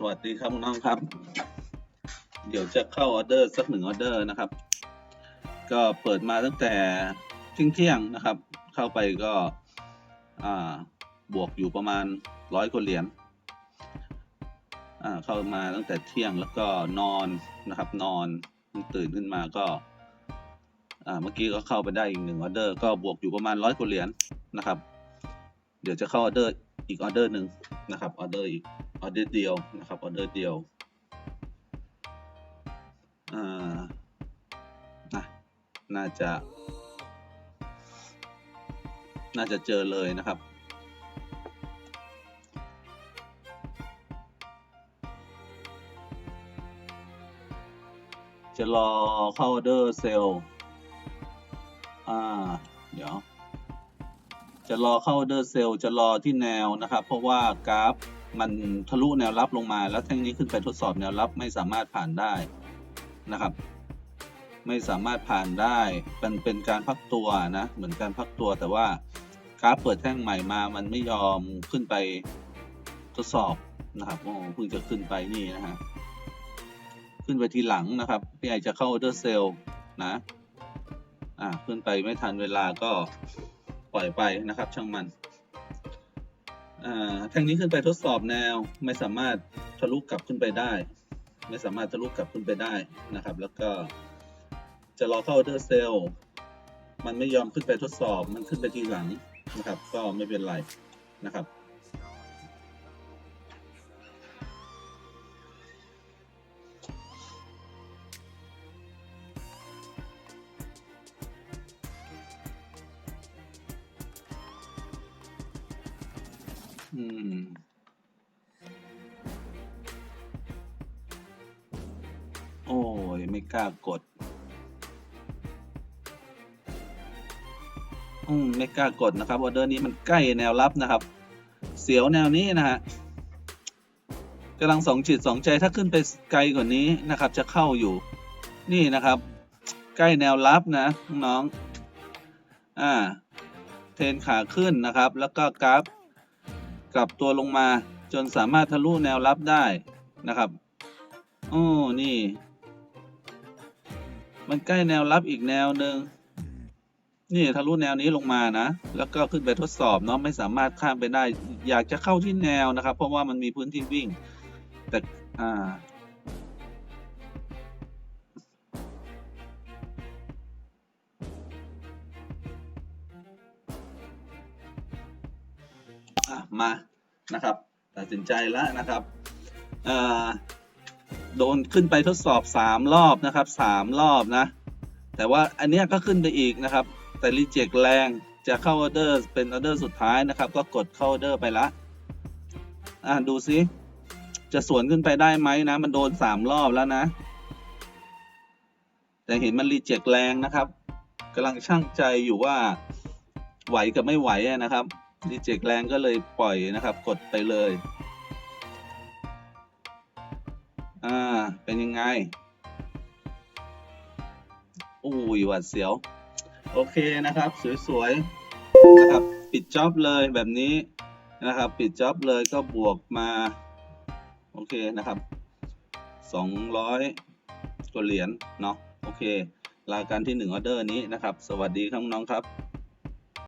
สวัสดีครับน้องครับ เดี๋ยวจะเข้าออเดอร์สักหนึ่งออเดอร์นะครับ ก็เปิดมาตั้งแต่เที่ยงๆนะครับ เข้าไปก็บวกอยู่ประมาณร้อยกว่าเหรียญเข้ามาตั้งแต่เที่ยงแล้วก็นอนนะครับ นอนตื่นขึ้นมาก็เมื่อกี้ก็เข้าไปได้อีกหนึ่งออเดอร์ก็บวกอยู่ประมาณร้อยกว่าเหรียญนะครับ เดี๋ยวจะเข้าออเดอร์ อีกออเดอร์หนึ่งนะครับออเดอร์อีกออเดอร์เดียวนะครับออเดอร์เดียวอ่านะน่าจะ น่าจะเจอเลยนะครับจะรอเข้าออเดอร์เซลล์อ่า เดี๋ยว จะรอเข้าออเดอร์เซล์จะรอที่แนวนะครับ เพราะว่ากราฟมันทะลุแนวรับลงมา แล้วแท่งนี้ขึ้นไปทดสอบแนวรับไม่สามารถผ่านได้นะครับ ไม่สามารถผ่านได้เป็นเป็นการพักตัวนะเหมือนการพักตัวแต่ว่ากราฟเปิดแท่งใหม่มา มันไม่ยอมขึ้นไปทดสอบนะครับโอ้เพิ่งจะขึ้นไปนี่นะฮะขึ้นไปทีหลังนะครับพี่ไอจะเข้าออเดอร์เซล์นะอ่าขึ้นไปไม่ทันเวลาก็ ปล่อยไปนะครับช่างมันอ่าแท่งนี้ขึ้นไปทดสอบแนวไม่สามารถทะลุกลับขึ้นไปได้ ไม่สามารถทะลุกลับขึ้นไปได้นะครับ แล้วก็จะรอเข้าออเดอร์เซลล์มันไม่ยอมขึ้นไปทดสอบมันขึ้นไปทีหลังนะครับ ก็ไม่เป็นไรนะครับ อืม โอ้ยไม่กล้ากด อืม ไม่กล้ากดนะครับ ออเดอร์นี้มันใกล้แนวรับนะครับ เสียวแนวนี้นะฮะกำลังสองจิตสองใจถ้าขึ้นไปไกลกว่านี้นะครับ จะเข้าอยู่ นี่นะครับ ใกล้แนวรับนะน้อง อ่า เทนขาขึ้นนะครับ แล้วก็กราฟ กลับตัวลงมาจนสามารถทะลุแนวรับได้นะครับโอ้นี่ มันใกล้แนวรับอีกแนวหนึ่งนี่ทะลุแนวนี้ลงมานะ แล้วก็ขึ้นไปทดสอบเนาะไม่สามารถข้ามไปได้ อยากจะเข้าที่แนวนะครับ เพราะว่ามันมีพื้นที่วิ่ง แต่อ่า อะมานะครับตัดสินใจแล้วนะครับอ่าโดนขึ้นไปทดสอบสามรอบนะครับสามรอบนะ แต่ว่าอันเนี้ยก็ขึ้นไปอีกนะครับ แต่รีเจ็คแรงจะเข้าออเดอร์เป็นออเดอร์สุดท้ายนะครับ ก็กดเข้าออเดอร์ไปละอ่าดูซิจะสวนขึ้นไปได้ไหมนะ มันโดนสามรอบแล้วนะ แต่เห็นมันรีเจ็คแรงนะครับกำลังช่างใจอยู่ว่าไหวกับไม่ไหวนะครับ รีเจ็คแรงก็เลยปล่อยนะครับ กดไปเลย อ่า เป็นยังไงอุ้ยหวัดเสียว โอเคนะครับ สวยๆนะครับ ปิดจ็อบเลยแบบนี้นะครับ ปิดจ็อบเลยก็บวกมา โอเคนะครับสองร้อยกว่าเหรียญเนาะโอเครายการที่หนึ่งออเดอร์นี้นะครับ สวัสดีครับน้องครับ